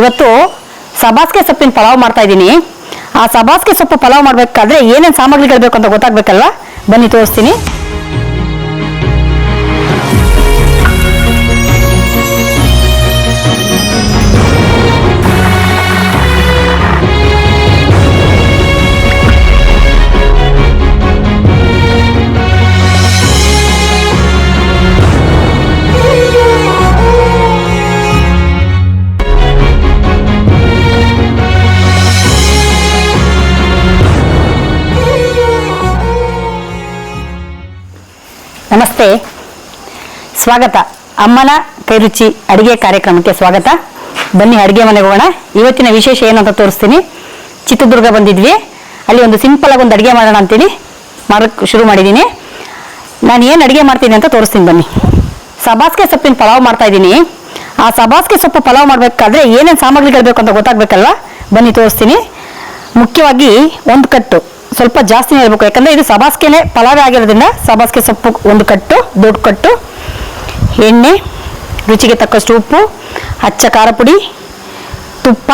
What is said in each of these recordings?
ಇವತ್ತು ಸಬಾಸ್ಗೆ ಸೊಪ್ಪಿನ ಪಲಾವ್ ಮಾಡ್ತಾ ಇದ್ದೀನಿ. ಆ ಸಬಾಸ್ಗೆ ಸೊಪ್ಪು ಪಲಾವ್ ಮಾಡಬೇಕಾದ್ರೆ ಏನೇನು ಸಾಮಗ್ರಿಗಳು ಬೇಕು ಅಂತ ಗೊತ್ತಾಗಬೇಕಲ್ವ? ಬನ್ನಿ ತೋರಿಸ್ತೀನಿ. ನಮಸ್ತೆ. ಸ್ವಾಗತ. ಅಮ್ಮನ ಕೈರುಚಿ ಅಡುಗೆ ಕಾರ್ಯಕ್ರಮಕ್ಕೆ ಸ್ವಾಗತ. ಬನ್ನಿ ಅಡುಗೆ ಮನೆಗೆ ಹೋಗೋಣ. ಇವತ್ತಿನ ವಿಶೇಷ ಏನು ಅಂತ ತೋರಿಸ್ತೀನಿ. ಚಿತ್ರದುರ್ಗ ಬಂದಿದ್ವಿ. ಅಲ್ಲಿ ಒಂದು ಸಿಂಪಲ್ ಆಗಿ ಒಂದು ಅಡುಗೆ ಮಾಡೋಣ ಅಂತೇಳಿ ಮಾಡೋಕ್ಕೆ ಶುರು ಮಾಡಿದ್ದೀನಿ. ನಾನು ಏನು ಅಡುಗೆ ಮಾಡ್ತೀನಿ ಅಂತ ತೋರಿಸ್ತೀನಿ ಬನ್ನಿ. ಸಬಾಸ್ಗೆ ಸೊಪ್ಪಿನ ಪಲಾವ್ ಮಾಡ್ತಾ ಇದ್ದೀನಿ. ಆ ಸಬಾಸ್ಗೆ ಸೊಪ್ಪು ಪಲಾವ್ ಮಾಡಬೇಕಾದ್ರೆ ಏನೇನು ಸಾಮಗ್ರಿಗಳು ಬೇಕು ಅಂತ ಗೊತ್ತಾಗ್ಬೇಕಲ್ವಾ? ಬನ್ನಿ ತೋರಿಸ್ತೀನಿ. ಮುಖ್ಯವಾಗಿ ಒಂದು ಕಟ್ಟು. ಸ್ವಲ್ಪ ಜಾಸ್ತಿ ಇರಬೇಕು ಯಾಕಂದ್ರೆ ಇದು ಸಬಾಸ್ಗೆನೆ ಪಲಾವೇ ಆಗಿರೋದ್ರಿಂದ ಸಬಾಸ್ಗೆ ಸೊಪ್ಪು ಒಂದು ಕಟ್ಟು, ದೊಡ್ಡ ಕಟ್ಟು, ಎಣ್ಣೆ, ರುಚಿಗೆ ತಕ್ಕಷ್ಟು ಉಪ್ಪು ಹಚ್ಚ ಖಾರ ಪುಡಿ, ತುಪ್ಪ,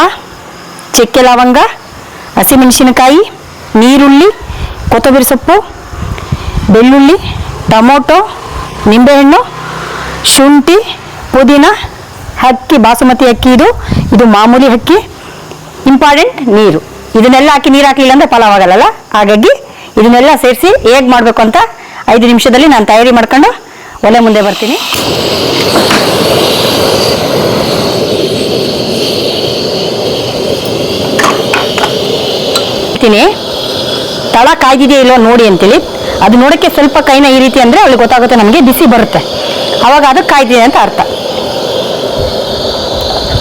ಚಕ್ಕೆ ಲವಂಗ, ಹಸಿಮೆಣಸಿನಕಾಯಿ, ನೀರುಳ್ಳಿ, ಕೊತ್ತಂಬರಿ ಸೊಪ್ಪು, ಬೆಳ್ಳುಳ್ಳಿ, ಟೊಮೊಟೊ, ನಿಂಬೆಹಣ್ಣು, ಶುಂಠಿ, ಪುದೀನ, ಅಕ್ಕಿ, ಬಾಸುಮತಿ ಅಕ್ಕಿ ಇದು ಇದು ಮಾಮೂಲಿ ಅಕ್ಕಿ. ಇಂಪಾರ್ಟೆಂಟ್ ನೀರು. ಇದನ್ನೆಲ್ಲ ಹಾಕಿ ನೀರು ಹಾಕಲಿಲ್ಲ ಅಂದ್ರೆ ಪಲಾವ್ ಆಗಲ್ಲ ಹಾಗಾಗಿ ಇದನ್ನೆಲ್ಲ ಸೇರಿಸಿ ಹೇಗೆ ಮಾಡಬೇಕು ಅಂತ ಐದು ನಿಮಿಷದಲ್ಲಿ ನಾನು ತಯಾರಿ ಮಾಡ್ಕೊಂಡು ಒಲೆ ಮುಂದೆ ಬರ್ತೀನಿ. ತಳ ಕಾಯ್ದಿದೆಯೋ ಇಲ್ಲೋ ನೋಡಿ ಅಂತೇಳಿ ಅದು ನೋಡೋಕ್ಕೆ ಸ್ವಲ್ಪ ಕೈನ ಈ ರೀತಿ ಅಂದರೆ ಅವಳಿಗೆ ಗೊತ್ತಾಗುತ್ತೆ ನಮಗೆ ಬಿಸಿ ಬರುತ್ತೆ. ಅವಾಗ ಅದು ಕಾಯ್ದಿದೆ ಅಂತ ಅರ್ಥ.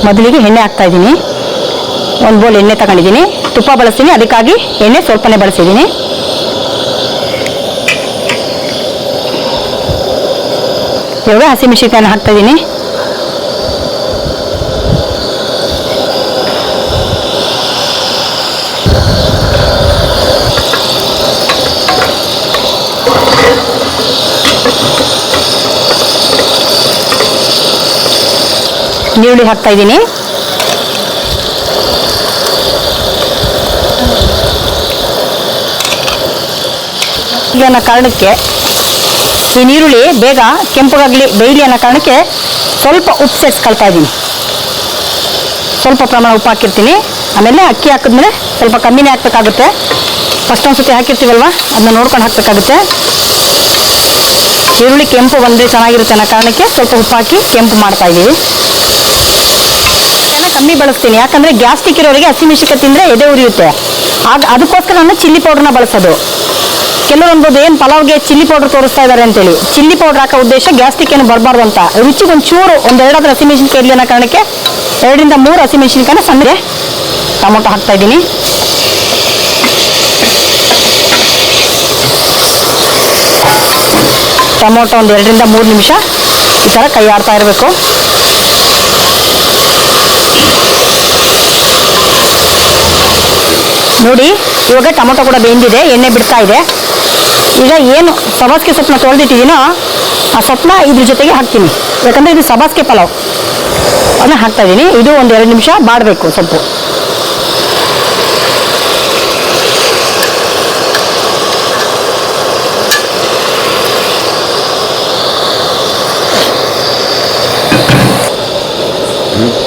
ಮೊದಲಿಗೆ ಎಣ್ಣೆ ಹಾಕ್ತಾ ಇದ್ದೀನಿ. ಒಂದು ಬೋಲ್ ಎಣ್ಣೆ ತಗೊಂಡಿದ್ದೀನಿ. ತುಪ್ಪ ಬಳಸ್ತೀನಿ ಅದಕ್ಕಾಗಿ ಎಣ್ಣೆ ಸ್ವಲ್ಪನೇ ಬಳಸಿದ್ದೀನಿ. ಇವಾಗ ಹಾಕ್ತಾ ಇದ್ದೀನಿ ಈರುಳ್ಳಿ ಹಾಕ್ತಾ ಇದ್ದೀನಿ ಈಗ ಅನ್ನೋ ಕಾರಣಕ್ಕೆ ಈ ನೀರುಳ್ಳಿ ಬೇಗ ಕೆಂಪಗಾಗಲಿ ಬೇಯಲಿ ಅನ್ನೋ ಕಾರಣಕ್ಕೆ ಸ್ವಲ್ಪ ಉಪ್ಪು ಸೇರಿಸ್ಕೊಳ್ತಾ ಇದ್ದೀನಿ. ಸ್ವಲ್ಪ ಪ್ರಮಾಣ ಉಪ್ಪು ಹಾಕಿರ್ತೀನಿ. ಆಮೇಲೆ ಅಕ್ಕಿ ಹಾಕಿದ್ಮೇಲೆ ಸ್ವಲ್ಪ ಕಮ್ಮಿನೇ ಹಾಕ್ಬೇಕಾಗುತ್ತೆ. ಫಸ್ಟ್ ಒಂದು ಸತಿ ಹಾಕಿರ್ತೀವಲ್ವ? ಅದನ್ನ ನೋಡ್ಕೊಂಡು ಹಾಕಬೇಕಾಗುತ್ತೆ. ಈರುಳ್ಳಿ ಕೆಂಪು ಬಂದರೆ ಚೆನ್ನಾಗಿರುತ್ತೆ ಅನ್ನೋ ಕಾರಣಕ್ಕೆ ಸ್ವಲ್ಪ ಉಪ್ಪು ಹಾಕಿ ಕೆಂಪು ಮಾಡ್ತಾ ಇದ್ದೀವಿ ಕಮ್ಮಿ ಬಳಸ್ತೀನಿ. ಯಾಕಂದ್ರೆ ಗ್ಯಾಸ್ಟಿಕ್ ಇರೋರಿಗೆ ಹಸಿಮೆಣಸಿಕ ತಿಂದ್ರೆ ಎದೆ ಉರಿಯುತ್ತೆ. ಆಗ ಅದಕ್ಕೋಸ್ಕರ ನಾನು ಚಿಲ್ಲಿ ಪೌಡರ್ನ ಬಳಸೋದು. ಕೆಲವೊಂದು ಏನು ಪಲಾವ್ಗೆ ಚಿಲ್ಲಿ ಪೌಡರ್ ತೋರಿಸ್ತಾ ಇದ್ದಾರೆ ಅಂತೇಳಿ. ಚಿಲ್ಲಿ ಪೌಡರ್ ಹಾಕೋ ಉದ್ದೇಶ ಗ್ಯಾಸ್ಟಿಕ್ ಏನು ಬರಬಾರ್ದು ಅಂತ. ರುಚಿಗೆ ಒಂದು ಚೂರು ಒಂದು ಎರಡಾದ್ರೂ ಹಸಿಮೆಣಸಿನ್ಕಾಯಿ ಇರಲಿ ಅನ್ನೋ ಕಾರಣಕ್ಕೆ ಎರಡರಿಂದ ಮೂರು ಹಸಿಮೆಣಸಿನ್ಕಾಯಿನ ಸಣ್ಣಗೆ ಟೊಮೊಟೊ ಹಾಕ್ತಾ ಇದ್ದೀನಿ. ಟೊಮೊಟೊ ಒಂದು ಎರಡರಿಂದ ಮೂರು ನಿಮಿಷ ಈ ಥರ ಕೈ ಆಡ್ತಾ ಇರಬೇಕು. ನೋಡಿ, ಇವಾಗ ಟೊಮೊಟೊ ಕೂಡ ಬೆಂದಿದೆ, ಎಣ್ಣೆ ಬಿಡ್ತಾ ಇದೆ. ಈಗ ಏನು ಸಬಾಸ್ಗೆ ಸೊಪ್ಪನ್ನ ತೊಳೆದಿಟ್ಟಿದ್ದೀನೋ ಆ ಸೊಪ್ಪನ್ನ ಇದ್ರ ಜೊತೆಗೆ ಹಾಕ್ತೀನಿ. ಯಾಕಂದರೆ ಇದು ಸಬಾಸ್ಕೆ ಪಲಾವ್. ಅದನ್ನ ಹಾಕ್ತಾ ಇದ್ದೀನಿ. ಇದು ಒಂದು ಎರಡು ನಿಮಿಷ ಬಾಡಬೇಕು ಸೊಪ್ಪು.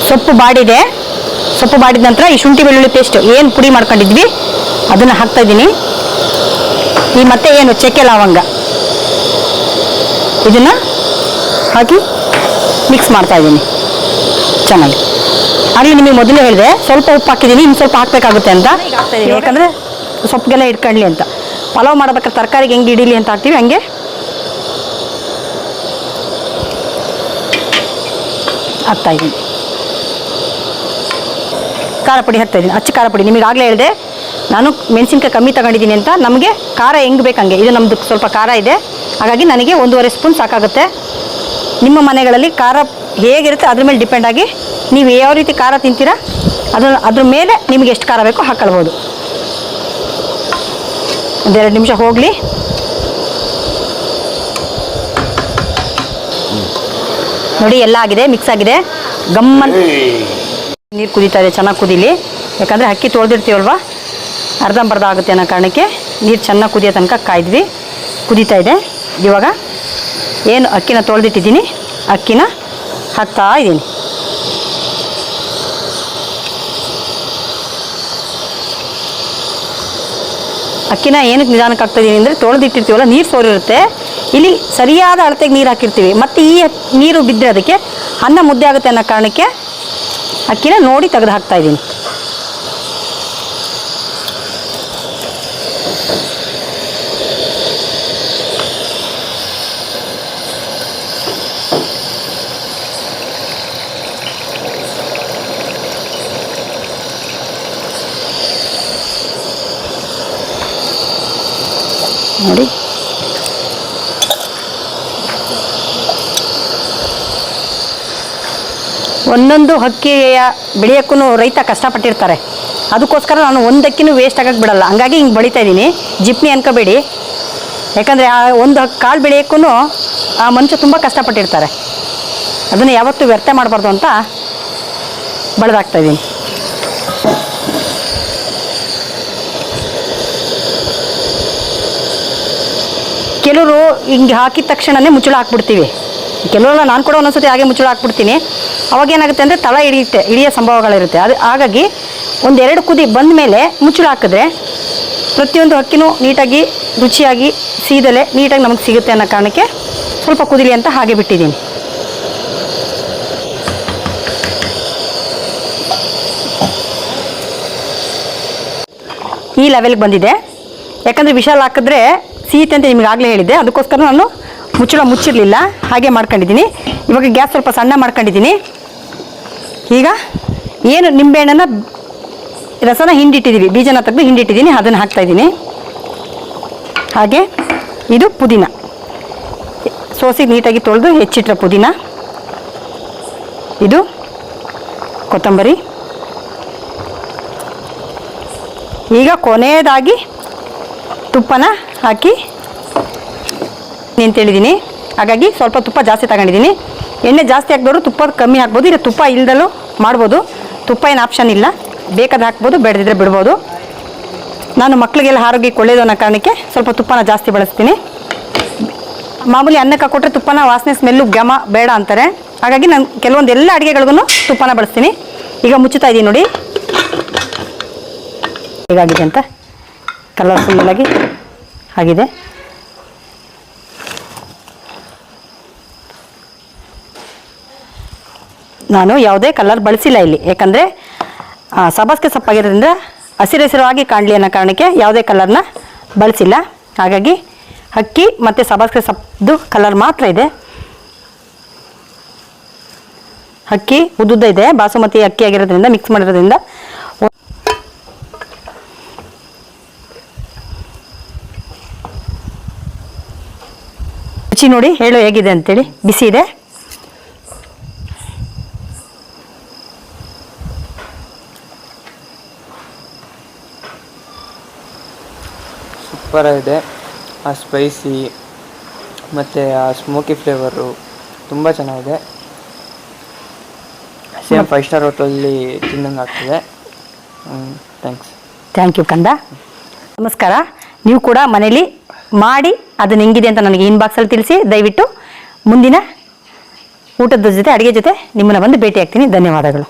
ಸೊಪ್ಪು ಬಾಡಿದೆ. ಸೊಪ್ಪು ಬಾಡಿದ ನಂತರ ಈ ಶುಂಠಿ ಬೆಳ್ಳುಳ್ಳಿ ಪೇಸ್ಟ್ ಏನು ಪುಡಿ ಮಾಡ್ಕೊಂಡಿದ್ವಿ, ಅದನ್ನು ಹಾಕ್ತಾ ಇದ್ದೀನಿ. ಈ ಮತ್ತೆ ಏನು ಚಕ್ಕೆ ಲವಂಗ? ಇದನ್ನು ಹಾಕಿ ಮಿಕ್ಸ್ ಮಾಡ್ತಾ ಇದ್ದೀನಿ. ಚೆನ್ನಾಗಿ. ಆಗಲಿ ನಿಮಗೆ ಮೊದಲು ಹೇಳಿದೆ ಸ್ವಲ್ಪ ಉಪ್ಪು ಹಾಕಿದ್ದೀನಿ ಇನ್ನು ಸ್ವಲ್ಪ ಹಾಕಬೇಕಾಗುತ್ತೆ ಅಂತ. ಯಾಕಂದರೆ ಸೊಪ್ಪಿಗೆಲ್ಲ ಇಟ್ಕೊಳ್ಳಿ ಅಂತ. ಪಲಾವ್ ಮಾಡ್ಬೇಕಾದ್ರೆ ತರಕಾರಿಗೆ ಹೆಂಗೆ ಹಿಡೀಲಿ ಅಂತ ಹಾಕ್ತೀವಿ ಹಂಗೆ. ಹಾಕ್ತಾ ಇದ್ದೀನಿ. ಖಾರ ಪುಡಿ ಹಾಕ್ತಾ ಇದ್ದೀನಿ. ಅಚ್ಚ ಖಾರ ಪುಡಿ. ನಿಮಗೆ ಆಗಲೇ ಹೇಳಿದೆ ನಾನು ಮೆಣಸಿನ್ಕಾಯಿ ಕಮ್ಮಿ ತಗೊಂಡಿದ್ದೀನಿ ಅಂತ ನಮಗೆ ಖಾರ ಹೆಂಗೆ ಬೇಕಂಗೆ ಇದು ನಮ್ಮದು ಸ್ವಲ್ಪ ಖಾರ ಇದೆ. ಹಾಗಾಗಿ ನನಗೆ ಒಂದೂವರೆ ಸ್ಪೂನ್ ಸಾಕಾಗುತ್ತೆ. ನಿಮ್ಮ ಮನೆಗಳಲ್ಲಿ ಖಾರ ಹೇಗಿರುತ್ತೆ ಅದ್ರ ಮೇಲೆ ಡಿಪೆಂಡ್ ಆಗಿ ನೀವು ಯಾವ ರೀತಿ ಖಾರ ತಿಂತೀರಾ ಅದ್ರ ಅದ್ರ ಮೇಲೆ ನಿಮಗೆ ಎಷ್ಟು ಖಾರ ಬೇಕೋ ಹಾಕೊಳ್ಬೋದು. ಒಂದೆರಡು ನಿಮಿಷ ಹೋಗಲಿ. ನೋಡಿ ಎಲ್ಲ ಆಗಿದೆ ಮಿಕ್ಸ್ ಆಗಿದೆ. ಗಮ್ಮನ್ ನೀರು ಕುದೀತಾ ಇದೆ ಚೆನ್ನಾಗಿ ಕುದೀಲಿ. ಯಾಕಂದರೆ ಅಕ್ಕಿ ತೊಳೆದಿರ್ತೀವಲ್ವ? ಅರ್ಧಂಬರ್ಧ ಆಗುತ್ತೆ ಅನ್ನೋ ಕಾರಣಕ್ಕೆ ನೀರು ಚೆನ್ನಾಗಿ ಕುದಿಯೋ ತನಕ ಕಾಯ್ದ್ವಿ. ಕುದೀತಾ ಇದೆ. ಇವಾಗ ಏನು ಅಕ್ಕಿನ ತೊಳೆದಿಟ್ಟಿದ್ದೀನಿ. ಅಕ್ಕಿನ ಹಾಕ್ತಾ ಇದ್ದೀನಿ. ಅಕ್ಕಿನ ಏನಕ್ಕೆ ನಿಧಾನಕ್ಕೆ ಹಾಕ್ತಾ ಇದ್ದೀನಿ ಅಂದರೆ ತೊಳೆದಿಟ್ಟಿರ್ತೀವಲ್ಲ, ನೀರು ಸೋರಿರುತ್ತೆ. ಇಲ್ಲಿ ಸರಿಯಾದ ಅಳತೆಗೆ ನೀರು ಹಾಕಿರ್ತೀವಿ. ಮತ್ತು ಈ ನೀರು ಬಿದ್ದರೆ ಅದಕ್ಕೆ ಅನ್ನ ಮುದ್ದೆ ಆಗುತ್ತೆ ಅನ್ನೋ ಕಾರಣಕ್ಕೆ ಅಕ್ಕಿನ ನೋಡಿ ತೆಗೆದು ಹಾಕ್ತಾ ಒಂದೊಂದು ಹಕ್ಕಿಯ ಬೆಳೆಯೋಕ್ಕೂ ರೈತ ಕಷ್ಟಪಟ್ಟಿರ್ತಾರೆ. ಅದಕ್ಕೋಸ್ಕರ ನಾನು ಒಂದು ಅಕ್ಕಿನೂ ವೇಸ್ಟ್ ಆಗಕ್ಕೆ ಬಿಡಲ್ಲ. ಹಂಗಾಗಿ ಹಿಂಗೆ ಬೆಳಿತಾ ಇದ್ದೀನಿ. ಜಿಪ್ನಿ ಅನ್ಕೋಬೇಡಿ. ಯಾಕಂದರೆ ಆ ಒಂದು ಕಾಳು ಬೆಳೆಯೋಕ್ಕೂ ಆ ಮನುಷ್ಯ ತುಂಬ ಕಷ್ಟಪಟ್ಟಿರ್ತಾರೆ. ಅದನ್ನು ಯಾವತ್ತೂ ವ್ಯರ್ಥ ಮಾಡಬಾರ್ದು ಅಂತ ಬೆಳೆದಾಗ್ತಾ ಇದ್ದೀನಿ. ಕೆಲವರು ಹಿಂಗೆ ಹಾಕಿದ ತಕ್ಷಣನೇ ಮುಚ್ಚಳ ಹಾಕ್ಬಿಡ್ತೀವಿ. ಕೆಲವೆಲ್ಲ ನಾನು ಕೂಡ ಒಂದೊಂದ್ಸತಿ ಹಾಗೆ ಮುಚ್ಚಳ ಹಾಕ್ಬಿಡ್ತೀನಿ. ಅವಾಗ ಏನಾಗುತ್ತೆ ಅಂದರೆ ತಳ ಹಿಡಿಯುತ್ತೆ ಹಿಡಿಯೋ ಸಂಭವಗಳಿರುತ್ತೆ. ಅದು ಹಾಗಾಗಿ ಒಂದೆರಡು ಕುದಿ ಬಂದ ಮೇಲೆ ಮುಚ್ಚಳ ಹಾಕಿದ್ರೆ ಪ್ರತಿಯೊಂದು ಹಕ್ಕಿನೂ ನೀಟಾಗಿ, ರುಚಿಯಾಗಿ, ಸೀದಲೆ ನೀಟಾಗಿ ನಮಗೆ ಸಿಗುತ್ತೆ ಅನ್ನೋ ಕಾರಣಕ್ಕೆ ಸ್ವಲ್ಪ ಕುದಿಲಿ ಅಂತ ಹಾಗೆ ಬಿಟ್ಟಿದ್ದೀನಿ. ಈ ಲೆವೆಲ್ಗೆ ಬಂದಿದೆ. ಯಾಕಂದರೆ ವಿಶಾಲ ಹಾಕಿದ್ರೆ ಸೀತೆ ಅಂತ ನಿಮಗೆ ಆಗಲೇ ಹೇಳಿದ್ದೆ. ಅದಕ್ಕೋಸ್ಕರ ನಾನು ಮುಚ್ಚಳ ಮುಚ್ಚಿರಲಿಲ್ಲ. ಹಾಗೆ ಮಾಡ್ಕೊಂಡಿದ್ದೀನಿ. ಇವಾಗ ಗ್ಯಾಸ್ ಸ್ವಲ್ಪ ಸಣ್ಣ ಮಾಡ್ಕೊಂಡಿದ್ದೀನಿ. ಈಗ ಏನು ನಿಂಬೆಹಣ್ಣನ್ನು ರಸನ ಹಿಂಡಿಟ್ಟಿದ್ದೀವಿ ಬೀಜನ ತೆಗೆದು ಹಿಂಡಿಟ್ಟಿದ್ದೀನಿ ಅದನ್ನು ಹಾಕ್ತಾಯಿದ್ದೀನಿ ಹಾಗೆ ಇದು ಪುದೀನ. ಸೋಸಿಗೆ ನೀಟಾಗಿ ತೊಳೆದು ಹೆಚ್ಚಿಟ್ರ ಪುದೀನ. ಇದು ಕೊತ್ತಂಬರಿ. ಈಗ ಕೊನೆಯದಾಗಿ ತುಪ್ಪನ ಹಾಕಿ ನಿಂತೇಳಿದ್ದೀನಿ ಹಾಗಾಗಿ ಸ್ವಲ್ಪ ತುಪ್ಪ ಜಾಸ್ತಿ ತಗೊಂಡಿದ್ದೀನಿ ಎಣ್ಣೆ ಜಾಸ್ತಿ ಹಾಕ್ಬೋದು, ತುಪ್ಪ ಕಮ್ಮಿ ಹಾಕ್ಬೋದು. ಇಲ್ಲ ತುಪ್ಪ ಇಲ್ದಲೂ ಮಾಡ್ಬೋದು. ತುಪ್ಪ ಏನು ಆಪ್ಷನ್ ಇಲ್ಲ. ಬೇಕಾದ ಹಾಕ್ಬೋದು, ಬೇಡದಿದ್ರೆ ಬಿಡ್ಬೋದು. ನಾನು ಮಕ್ಕಳಿಗೆಲ್ಲ ಆರೋಗ್ಯಕ್ಕೆ ಒಳ್ಳೇದು ಅನ್ನೋ ಕಾರಣಕ್ಕೆ ಸ್ವಲ್ಪ ತುಪ್ಪನ ಜಾಸ್ತಿ ಬಳಸ್ತೀನಿ. ಮಾಮೂಲಿ ಅನ್ನಕ್ಕೆ ಹಾಕ್ಕೊಟ್ರೆ ತುಪ್ಪನ ವಾಸನೆ ಸ್ಮೆಲ್ಲು ಘಮ ಬೇಡ ಅಂತಾರೆ. ಹಾಗಾಗಿ ನಾನು ಕೆಲವೊಂದು ಎಲ್ಲ ಅಡುಗೆಗಳಿಗೂ ತುಪ್ಪನ ಬಳಸ್ತೀನಿ. ಈಗ ಮುಚ್ಚುತ್ತಾ ಇದ್ದೀನಿ ನೋಡಿ. ಹೇಗಾಗಿದೆ ಅಂತ? ಕಲರ್ಫುಲ್ಲಾಗಿ ಆಗಿದೆ. ನಾನು ಯಾವುದೇ ಕಲರ್ ಬಳಸಿಲ್ಲ ಇಲ್ಲಿ. ಯಾಕಂದರೆ ಸಬಸ್ಗೆ ಸಪ್ಪಾಗಿರೋದ್ರಿಂದ ಹಸಿರವಾಗಿ ಕಾಣಲಿ ಅನ್ನೋ ಕಾರಣಕ್ಕೆ ಯಾವುದೇ ಕಲರ್ನ ಬಳಸಿಲ್ಲ. ಹಾಗಾಗಿ ಅಕ್ಕಿ ಮತ್ತು ಸಬಸ್ಗೆ ಸಪ್ಪದು ಕಲರ್ ಮಾತ್ರ ಇದೆ. ಅಕ್ಕಿ ಉದ್ದುದ್ದ ಇದೆ. ಬಾಸುಮತಿ ಅಕ್ಕಿ ಆಗಿರೋದ್ರಿಂದ ಮಿಕ್ಸ್ ಮಾಡಿರೋದ್ರಿಂದ. ರುಚಿ ನೋಡಿ ಹೇಳು ಹೇಗಿದೆ ಅಂತೇಳಿ. ಬಿಸಿ ಇದೆ. ಸೂಪರಾಗಿದೆ ಆ ಸ್ಪೈಸಿ ಮತ್ತು ಆ ಸ್ಮೋಕಿ ಫ್ಲೇವರು ತುಂಬ ಚೆನ್ನಾಗಿದೆ. ಸೇಮ್ ಫೈವ್ ಸ್ಟಾರ್ ಹೋಟೆಲಲ್ಲಿ ತಿನ್ನಂಗೆ ಹ್ಞೂ ಥ್ಯಾಂಕ್ಸ್ ಥ್ಯಾಂಕ್ ಯು ಕಂದ. ನಮಸ್ಕಾರ. ನೀವು ಕೂಡ ಮನೇಲಿ ಮಾಡಿ ಅದು ಹೆಂಗಿದೆ ಅಂತ ನನಗೆ ಇನ್ಬಾಕ್ಸಲ್ಲಿ ತಿಳಿಸಿ ದಯವಿಟ್ಟು ಮುಂದಿನ ಊಟದ ಜೊತೆ ಅಡುಗೆ ಜೊತೆ ನಿಮ್ಮನ್ನು ಬಂದು ಭೇಟಿ ಆಗ್ತೀನಿ ಧನ್ಯವಾದಗಳು.